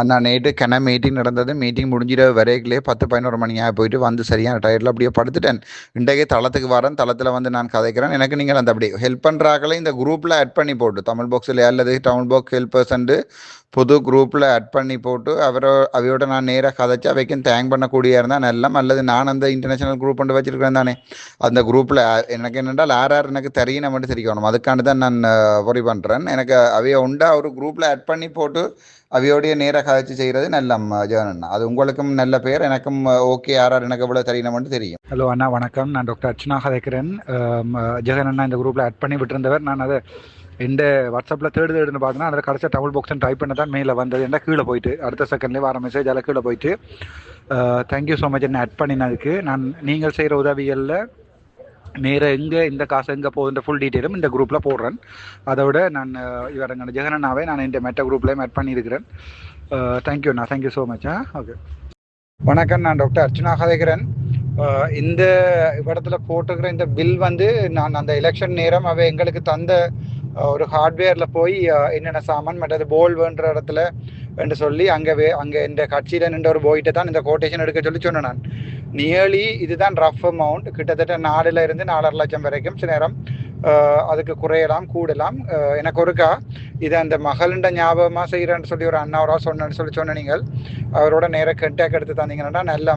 அண்ணா night கிண meeting நடந்தது. Meeting முடிஞ்சிட வரைக்குள்ளே பத்து பதினோரு மணியாக போயிட்டு வந்து சரியான டயர்டில் அப்படியே படுத்துட்டேன். இன்றைக்கே தளத்துக்கு வரேன். தளத்தில் வந்து நான் கதைக்கிறேன். எனக்கு நீங்கள் அந்த அப்படி ஹெல்ப் பண்ணுறாக்களே இந்த குரூப்பில் ஆட் பண்ணி போட்டு. தமிழ் பாக்ஸில் அல்லது டவுன் பாக்ஸ் ஹெல்ப் பர்சன்ட்டு புது குரூப்பில் அட் பண்ணி போட்டு அவரோ அவையோட நான் நேராக கதைச்சு அவைக்கும் தேங்க் பண்ணக்கூடிய இருந்தால் நல்லம் அல்லது நான் அந்த இன்டர்நேஷனல் குரூப் கொண்டு வச்சிருக்கிறேன் தானே. அந்த குரூப்பில் எனக்கு என்னென்றால் யார் யார் எனக்கு தெரியும் மட்டும் தெரிவிக்கணும் அதுக்காண்டு தான் நான் ஒரி பண்ணுறேன் எனக்கு அவைய உண்டா ஒரு குரூப்பில் அட் பண்ணி போட்டு அவையோடைய நேராக கதைச்சு செய்கிறது நல்லம் ஜெகனண்ணா அது உங்களுக்கும் நல்ல பேர் எனக்கும் ஓகே யார் யார் எனக்கு எவ்வளோ தெரியணும் மட்டும் தெரியும். ஹலோ அண்ணா வணக்கம். நான் டாக்டர் அர்ச்சனா கதைக்கிறேன். ஜெகன் அண்ணா இந்த குரூப்பில் அட் பண்ணி விட்டுருந்தவர். நான் அதை இந்த வாட்ஸ்அப்பில் தேடு தேர்டுன்னு பார்த்தேன்னா அதில் கடைசியாக டபுள் பாக்ஸ்னு டைப் பண்ண தான் மெயிலில் வந்தது. என்ன கீழே போயிட்டு அடுத்த செகண்ட்லேயே வர மெசேஜ் அதில் கீழே போயிட்டு தேங்க்யூ ஸோ மச் என்ன ஆட் பண்ணினதுக்கு. நான் நீங்கள் செய்கிற உதவிகளில் நேராக எங்கே இந்த காசு எங்கே போகுதுன்ற ஃபுல் டீட்டெயிலும் இந்த குரூப்பில் போடுறேன். அதோட நான் இவர் எங்கள் ஜெகன் நான் இந்த மெட்ட குரூப்லேயும் ஆட் பண்ணியிருக்கிறேன். தேங்க்யூ அண்ணா தேங்க்யூ ஸோ மச் ஆ ஓகே வணக்கம் நான் டாக்டர் அர்ச்சனா கதைக்கிறேன் இந்த இடத்துல போட்டுக்கிற இந்த பில் வந்து நான் அந்த எலெக்ஷன் நேரம் அவ எங்களுக்கு தந்த ஒரு ஹார்ட்வேரில் போய் என்னென்ன சாமான் மற்றது போல் வேண்ட இடத்துல என்று சொல்லி அங்கே வே அங்கே இந்த கட்சியில் நின்ற ஒரு போயிட்டு தான் இந்த கோட்டேஷன் எடுக்க சொல்லி சொன்னேன் நான் நியர்லி இதுதான் ரஃப் அமௌண்ட் கிட்டத்தட்ட நாலுல இருந்து நாலரை லட்சம் வரைக்கும் சில நேரம் அதுக்கு குறையலாம் கூடலாம் எனக்கு ஒருக்கா இதை அந்த மகளிண்ட ஞாபகமாக செய்கிறேன்னு சொல்லி ஒரு அண்ணா ஒரு சொன்னேன்னு சொல்லி சொன்ன நீங்கள் அவரோட நேராக கண்டாக்ட் எடுத்து தந்தீங்கன்னா நல்ல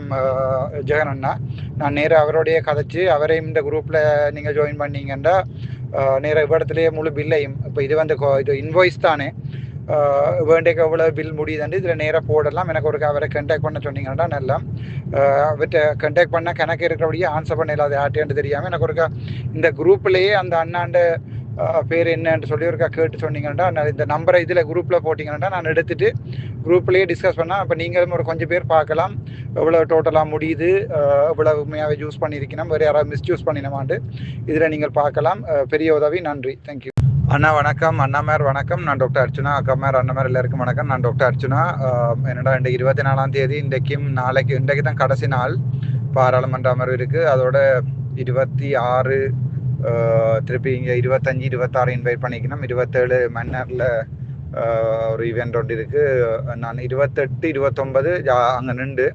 ஜெகன் அண்ணா நான் நேராக அவரோடைய கதைச்சு அவரையும் இந்த குரூப்பில் நீங்கள் ஜாயின் பண்ணீங்கன்னா நேராக இவ்விடத்துலேயே முழு பில்லையும் இப்போ இது வந்து இது இன்வாய்ஸ் தானே வேண்டிய எவ்வளோ பில் முடியுதுண்டு இதில் நேராக போடலாம் எனக்கு ஒரு அவரை கண்டாக்ட் பண்ண சொன்னீங்கன்னா நல்லா அவர்கிட்ட கண்டாக்ட் பண்ண கணக்கு இருக்கிறபடியே ஆன்சர் பண்ண இல்லாத யார்ட்டேன்னு தெரியாமல் எனக்கு ஒருக்கா இந்த குரூப்லேயே அந்த அண்ணாண்ட பேர் என்னன்னு சொல்லி ஒருக்கா கேட்டு சொன்னீங்கன்னா நான் இந்த நம்பரை இதில் குரூப்பில் போட்டிங்கன்னா நான் எடுத்துட்டு குரூப்லேயே டிஸ்கஸ் பண்ணால் அப்போ நீங்களும் ஒரு கொஞ்சம் பேர் பார்க்கலாம். எவ்வளோ டோட்டலாக முடியுது எவ்வளோ எவ்வளவு உண்மையாகவே யூஸ் பண்ணியிருக்கணும் வேறு யாராவது மிஸ்யூஸ் பண்ணினமாண்டு. இதில் நீங்கள் பார்க்கலாம். பெரிய உதவி நன்றி. தேங்க்யூ அண்ணா வணக்கம். அண்ணாமார் வணக்கம். நான் டாக்டர் அர்ச்சுனா அக்காமார் அண்ணமார் எல்லாருக்கும் வணக்கம். நான் டாக்டர் அர்ச்சுனா என்னடா இந்த இருபத்தி நாலாம் தேதி இன்றைக்கும் நாளைக்கு இன்றைக்கு தான் கடைசி நாள். பாராளுமன்ற அமர்வு இருக்குது அதோட இருபத்தி ஆறு திருப்பி இங்கே இருபத்தஞ்சி இருபத்தாறு இன்வைட் பண்ணிக்கணும் இருபத்தேழு மன்னரில் ஒரு ஈவெண்ட் ஒன்று இருக்குது நான் இருபத்தெட்டு இருபத்தொம்பது அங்கே நின்று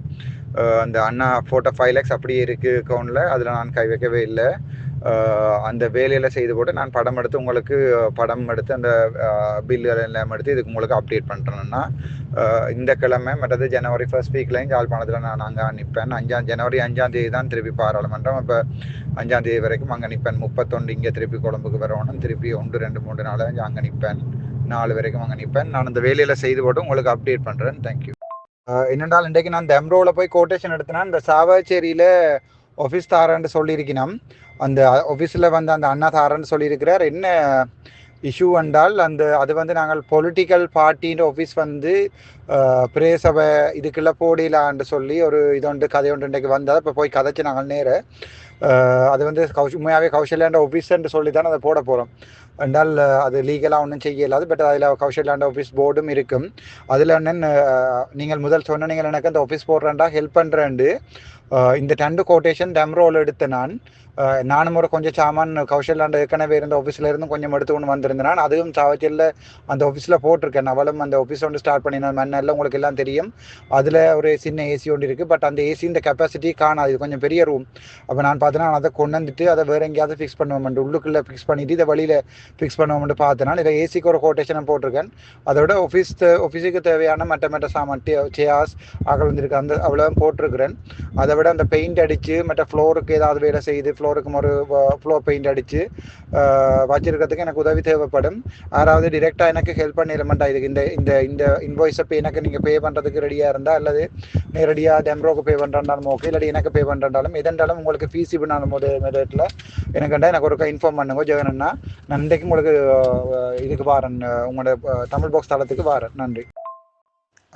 அந்த அண்ணா ஃபோட்டோ ஃபைவ் லேக்ஸ் அப்படியே இருக்குது அக்கௌண்ட்டில் அதில் நான் கை வைக்கவே இல்லை அந்த வேலையில் செய்து போட்டு நான் படம் எடுத்து உங்களுக்கு படம் எடுத்து அந்த பில்லுகள் எல்லாம் எடுத்து இதுக்கு உங்களுக்கு அப்டேட் பண்ணுறேன்னா இந்த கிழமை மற்றது ஜனவரி ஃபர்ஸ்ட் வீக்லையும் யாழ்ப்பாணத்தில் நான் அங்கே நிற்பேன் அஞ்சாம் ஜனவரி அஞ்சாம் தேதி தான் திருப்பி பாராளுமன்றம். இப்போ அஞ்சாம் தேதி வரைக்கும் அங்கே நிற்பேன் முப்பத்தொண்டு இங்கே திருப்பி கொழம்புக்கு வரணும். திருப்பி ஒன்று ரெண்டு மூன்று நாள் அங்கே நிற்பேன் நாலு வரைக்கும் அங்கே நிற்பேன் நான் அந்த வேலையில் செய்து போட்டு உங்களுக்கு அப்டேட் பண்ணுறேன் தேங்க்யூ என்னென்றால் இன்றைக்கு நான் தெம்ரோவில் போய் கோட்டேஷன் எடுத்தேன்னா இந்த சாவச்சேரியில் ஆஃபீஸ் தாரேன்னு சொல்லியிருக்கணும் அந்த ஆஃபீஸில் வந்து அந்த அண்ணா தாரன்னு சொல்லியிருக்கிறார் என்ன இஷ்யூ என்றால் அந்த அது வந்து நாங்கள் பொலிட்டிக்கல் பார்ட்டின்ற ஆஃபீஸ் வந்து பிரேசபை இதுக்குள்ளே போடிலான்னு சொல்லி ஒரு இது ஒன்று கதை ஒன்று இன்றைக்கு வந்தால் இப்போ போய் கதைச்சு நாங்கள் நேர அது வந்து கௌஷ் உண்மையாகவே கௌசல்யாண்ட ஆஃபீஸ்ன்னு சொல்லி தான் அதை போட போகிறோம் என்றால் அது லீகலாக ஒன்றும் செய்யலாது. பட் அதில் கௌசல்யாண்ட ஆஃபீஸ் போர்டும் இருக்கும். அதில் என்னென்னு நீங்கள் முதல் சொன்ன நீங்கள் எனக்கு அந்த ஆஃபீஸ் போடுறேன்டா ஹெல்ப் பண்ணுறேன்ட்டு இந்த டெண்டு கோட்டேஷன் டெம்ரோவில் எடுத்த நான் நானும் ஒரு கொஞ்சம் சாமான் கௌஷல்லாண்ட ஏற்கனவே இருந்த ஆஃபீஸில் இருந்து கொஞ்சம் எடுத்து கொண்டு வந்திருந்தேன் நான் அதுவும் சாவச்சேரியில் அந்த ஆஃபீஸில் போட்டிருக்கேன் அவளும் அந்த ஆஃபீஸ் ஒன்று ஸ்டார்ட் பண்ணினேன் மண்ணெல்லாம் உங்களுக்கு எல்லாம் தெரியும் அதில் ஒரு சின்ன ஏசி ஒன்று இருக்குது பட் அந்த ஏசி இந்த கெப்பாசிட்டி காணாது இது கொஞ்சம் பெரிய ரூம் அப்போ நான் பார்த்தேன்னா நான் அதை கொண்டு வந்துட்டு அதை வேறு எங்கேயாவது ஃபிக்ஸ் பண்ணுவோம் உள்ளுக்குள்ளே ஃபிக்ஸ் பண்ணிவிட்டு இதை வழியில் ஃபிக்ஸ் பண்ணுவோம்னு பார்த்தேன்னா இதை ஏசிக்கு ஒரு கோட்டேஷன் போட்டிருக்கேன் அதோட ஆஃபீஸ் ஆஃபீஸுக்கு தேவையான மற்ற மற்ற சாமான் சேர்ஸ் அகல் வந்திருக்கு அந்த அவ்வளோ போட்டிருக்கிறேன் அதை விட அந்த பெயிண்ட் அடித்து மற்ற ஃப்ளோருக்கு ஏதாவது வேலை செய்து ஃப்ளோருக்கு ஒரு ஃப்ளோர் பெயிண்ட் அடித்து வச்சிருக்கிறதுக்கு எனக்கு உதவி தேவைப்படும். யாராவது டிரெக்டாக எனக்கு ஹெல்ப் பண்ணிடமாட்டா இதுக்கு இந்த இந்த இந்த இன்வாய்ஸை பே எனக்கு நீங்கள் பே பண்ணுறதுக்கு ரெடியாக இருந்தால் அல்லது நேரடியாக டெம்ரோக்கு பே பண்ணுறாலும் ஓகே இல்லாட்டி எனக்கு பே பண்ணுறாலும் எதென்றாலும் உங்களுக்கு ஃபீஸ் பண்ணாலும் போது மெதட்டில் எனக்குண்டா எனக்கு ஒரு இன்ஃபார்ம் பண்ணுங்க ஜெகனண்ணா நான் இன்றைக்கு உங்களுக்கு இதுக்கு வாரன் உங்களோட தமிழ் பாக்ஸ் தளத்துக்கு வாரன். நன்றி.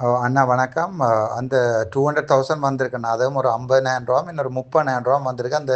அண்ணா வணக்கம். அந்த டூ ஹண்ட்ரட் தௌசண்ட் வந்திருக்குண்ணா அதுவும் ஒரு ஐம்பதாயிரம் ரூபா இன்னொரு முப்பதாயிரம் ரூபா வந்திருக்கு. அந்த